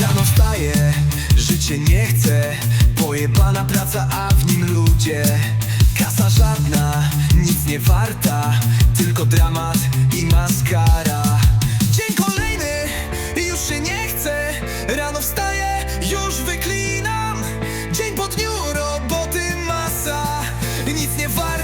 Rano wstaję, życie nie chcę. Pojebana praca, a w nim ludzie. Kasa żadna, nic nie warta. Tylko dramat i maskara. Dzień kolejny, już się nie chcę. Rano wstaję, już wyklinam. Dzień po dniu, roboty masa. Nic nie warta.